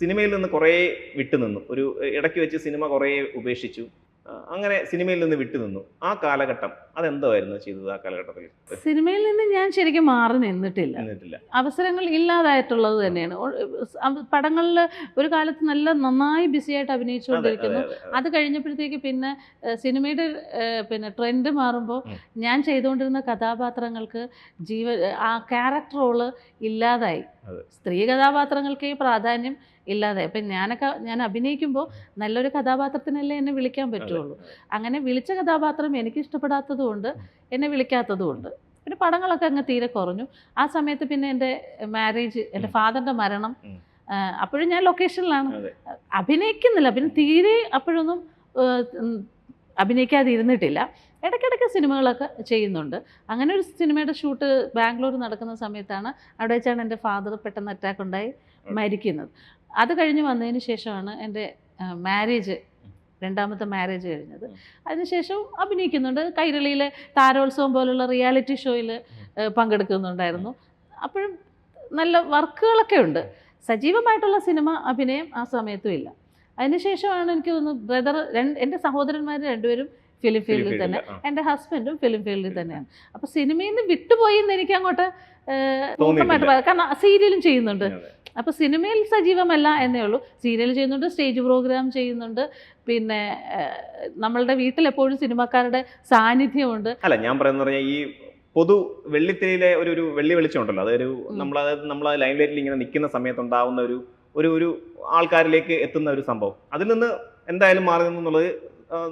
സിനിമയിൽ നിന്ന് കുറേ വിട്ടുനിന്നു ഒരു ഇടയ്ക്ക് വെച്ച് സിനിമ കുറേ ഉപേക്ഷിച്ചു. അങ്ങനെ സിനിമയിൽ നിന്ന് വിട്ടുനിന്നു ആ കാലഘട്ടം അതെന്തായിരുന്നു ചെയ്തത് ആ കാലഘട്ടത്തിൽ? സിനിമയിൽ നിന്ന് ഞാൻ ശരിക്കും മാറി നിന്നിട്ടില്ല. നിന്നിട്ടില്ല. അവസരങ്ങൾ ഇല്ലാതായിട്ടുള്ളത് തന്നെയാണ്. പടങ്ങളിൽ ഒരു കാലത്ത് നല്ല നന്നായി ബിസി ആയിട്ട് അഭിനയിച്ചുകൊണ്ടിരിക്കുന്നു. അത് കഴിഞ്ഞപ്പോഴത്തേക്ക് പിന്നെ സിനിമയുടെ പിന്നെ ട്രെൻഡ് മാറുമ്പോൾ ഞാൻ ചെയ്തുകൊണ്ടിരുന്ന കഥാപാത്രങ്ങൾക്ക് ജീവ ആ ക്യാരക്ടർ റോൾ ഇല്ലാതായി. സ്ത്രീ കഥാപാത്രങ്ങൾക്കേ പ്രാധാന്യം ഇല്ലാതായി അപ്പം ഞാനൊക്കെ ഞാൻ അഭിനയിക്കുമ്പോൾ നല്ലൊരു കഥാപാത്രത്തിനല്ലേ എന്നെ വിളിക്കാൻ പറ്റുള്ളൂ. അങ്ങനെ വിളിച്ച കഥാപാത്രം എനിക്ക് ഇഷ്ടപ്പെടാത്തതുകൊണ്ട് എന്നെ വിളിക്കാത്തതുകൊണ്ട് പിന്നെ പടങ്ങളൊക്കെ അങ്ങ് തീരെ കുറഞ്ഞു. ആ സമയത്ത് പിന്നെ എന്റെ മാരേജ് എന്റെ ഫാദറിന്റെ മരണം. അപ്പോഴും ഞാൻ ലൊക്കേഷനിലാണ് അഭിനയിക്കുന്നില്ല. പിന്നെ തീരെ അപ്പോഴൊന്നും അഭിനയിക്കാതെ ഇരുന്നിട്ടില്ല ഇടയ്ക്കിടയ്ക്ക് സിനിമകളൊക്കെ ചെയ്യുന്നുണ്ട്. അങ്ങനെ ഒരു സിനിമയുടെ ഷൂട്ട് ബാംഗ്ലൂർ നടക്കുന്ന സമയത്താണ് അവിടെ വെച്ചാണ് എന്റെ ഫാദർ പെട്ടെന്ന് അറ്റാക്ക് ഉണ്ടായി മരിക്കുന്നത്. അത് കഴിഞ്ഞ് വന്നതിന് ശേഷമാണ് എന്റെ മാരേജ് രണ്ടാമത്തെ മാരേജ് കഴിഞ്ഞത്. അതിനുശേഷം അഭിനയിക്കുന്നുണ്ട്. കൈരളിയിലെ താരോത്സവം പോലുള്ള റിയാലിറ്റി ഷോയിൽ പങ്കെടുക്കുന്നുണ്ടായിരുന്നു. അപ്പോഴും നല്ല വർക്കുകളൊക്കെ ഉണ്ട്. സജീവമായിട്ടുള്ള സിനിമ അഭിനയം ആ സമയത്തും ഇല്ല. അതിനുശേഷമാണ് എനിക്ക് തോന്നുന്നു ബ്രദർ രണ്ട് എന്റെ സഹോദരന്മാർ രണ്ടുപേരും ഫിലിം ഫീൽഡിൽ തന്നെ. എന്റെ ഹസ്ബൻഡും ഫിലിം ഫീൽഡിൽ തന്നെയാണ്. അപ്പോൾ സിനിമയിൽ നിന്ന് വിട്ടുപോയി എന്ന് എനിക്ക് അങ്ങോട്ട് പൂർണമായിട്ട് കാരണം സീരിയലും ചെയ്യുന്നുണ്ട്. അപ്പോൾ സിനിമയിൽ സജീവമല്ല എന്നേ ഉള്ളൂ. സീരിയൽ ചെയ്യുന്നുണ്ട് സ്റ്റേജ് പ്രോഗ്രാം ചെയ്യുന്നുണ്ട്. പിന്നെ നമ്മളുടെ വീട്ടിൽ എപ്പോഴും സിനിമാക്കാരുടെ സാന്നിധ്യമുണ്ട്. അല്ല ഞാൻ പറയുന്ന പറഞ്ഞാൽ ഈ പൊതു വെള്ളിത്തിരിയിലെ ഒരു ഒരു വെള്ളി വെളിച്ചം ഉണ്ടല്ലോ. അതൊരു നമ്മൾ അതായത് നമ്മൾ ലൈൻ ലൈറ്റിൽ ഇങ്ങനെ നിൽക്കുന്ന സമയത്ത് ഉണ്ടാവുന്ന ഒരു ഒരു ഒരു ആൾക്കാരിലേക്ക് എത്തുന്ന ഒരു സംഭവം. അതിൽ നിന്ന് എന്തായാലും മാറി എന്നുള്ളത്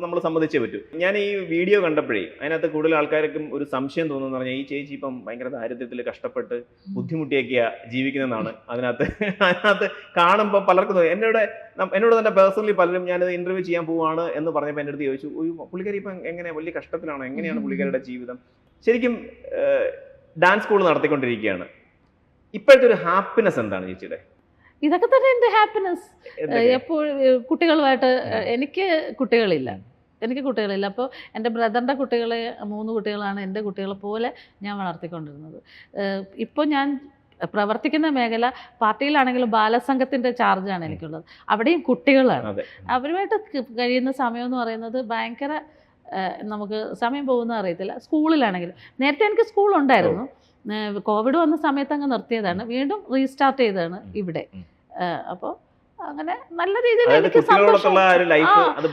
നമ്മൾ സമ്മതിച്ചേ പറ്റൂ. ഞാൻ ഈ വീഡിയോ കണ്ടപ്പോഴേ അതിനകത്ത് കൂടുതൽ ആൾക്കാർക്കും ഒരു സംശയം തോന്നുന്നു പറഞ്ഞാൽ ഈ ചേച്ചി ഇപ്പം ഭയങ്കര ദാരിദ്ര്യത്തിൽ കഷ്ടപ്പെട്ട് ബുദ്ധിമുട്ടിയൊക്കെയാ ജീവിക്കുന്നതെന്നാണ് അതിനകത്ത് അതിനകത്ത് കാണുമ്പോൾ പലർക്കും എന്നോട് എന്നോട് തന്നെ പേഴ്സണലി പലരും ഞാൻ ഇന്റർവ്യൂ ചെയ്യാൻ പോവാണ് എന്ന് പറഞ്ഞപ്പോൾ എന്റെ അടുത്ത് ചോദിച്ചു ഒരു പുള്ളിക്കാരി ഇപ്പം എങ്ങനെ വലിയ കഷ്ടത്തിലാണോ? എങ്ങനെയാണ് പുള്ളിക്കാരുടെ ജീവിതം? ശരിക്കും ഡാൻസ് സ്കൂൾ നടത്തിക്കൊണ്ടിരിക്കുകയാണ്. ഇപ്പോഴത്തെ ഒരു ഹാപ്പിനെസ് എന്താണ് ചേച്ചിയുടെ? ഇതൊക്കെ തന്നെ എന്റെ ഹാപ്പിനെസ്? എപ്പോഴും കുട്ടികളുമായിട്ട് എനിക്ക് കുട്ടികളില്ല. എനിക്ക് കുട്ടികളില്ല. അപ്പോൾ എന്റെ ബ്രദറിന്റെ കുട്ടികളെ മൂന്ന് കുട്ടികളാണ് എന്റെ കുട്ടികളെ പോലെ ഞാൻ വളർത്തിക്കൊണ്ടിരുന്നത്. ഇപ്പോൾ ഞാൻ പ്രവർത്തിക്കുന്ന മേഖല പാർട്ടിയിലാണെങ്കിലും ബാലസംഘത്തിന്റെ ചാർജാണ് എനിക്കുള്ളത്. അവിടെയും കുട്ടികളാണ്. അവരുമായിട്ട് കഴിയുന്ന സമയം എന്ന് പറയുന്നത് ഭയങ്കര നമുക്ക് സമയം പോകുന്ന അറിയത്തില്ല. സ്കൂളിലാണെങ്കിലും നേരത്തെ എനിക്ക് സ്കൂളുണ്ടായിരുന്നു. കോവിഡ് വന്ന സമയത്ത് അങ്ങ് നിർത്തിയതാണ്. വീണ്ടും റീസ്റ്റാർട്ട് ചെയ്തതാണ് ഇവിടെ. അപ്പോൾ അങ്ങനെ നല്ല രീതിയിൽ എനിക്ക് സന്തോഷം അത്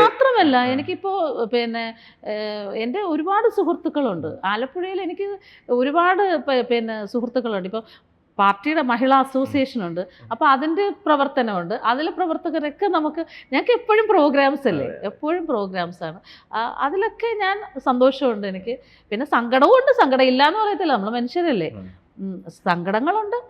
മാത്രമല്ല. എനിക്കിപ്പോൾ പിന്നെ എന്റെ ഒരുപാട് സുഹൃത്തുക്കളുണ്ട്. ആലപ്പുഴയിൽ എനിക്ക് ഒരുപാട് പിന്നെ സുഹൃത്തുക്കളുണ്ട്. ഇപ്പോൾ പാർട്ടിയുടെ മഹിളാ അസോസിയേഷൻ ഉണ്ട് അപ്പോൾ അതിന്റെ പ്രവർത്തനമുണ്ട്. അതിലെ പ്രവർത്തകരൊക്കെ നമുക്ക് ഞങ്ങൾക്ക് എപ്പോഴും പ്രോഗ്രാംസ് അല്ലേ? എപ്പോഴും പ്രോഗ്രാംസ് ആണ്. അതിലൊക്കെ ഞാൻ സന്തോഷമുണ്ട് എനിക്ക്. പിന്നെ സങ്കടവും ഉണ്ട് സങ്കടം ഇല്ല എന്ന് പറയത്തില്ല. നമ്മൾ മനുഷ്യരല്ലേ. സങ്കടങ്ങളുണ്ട്.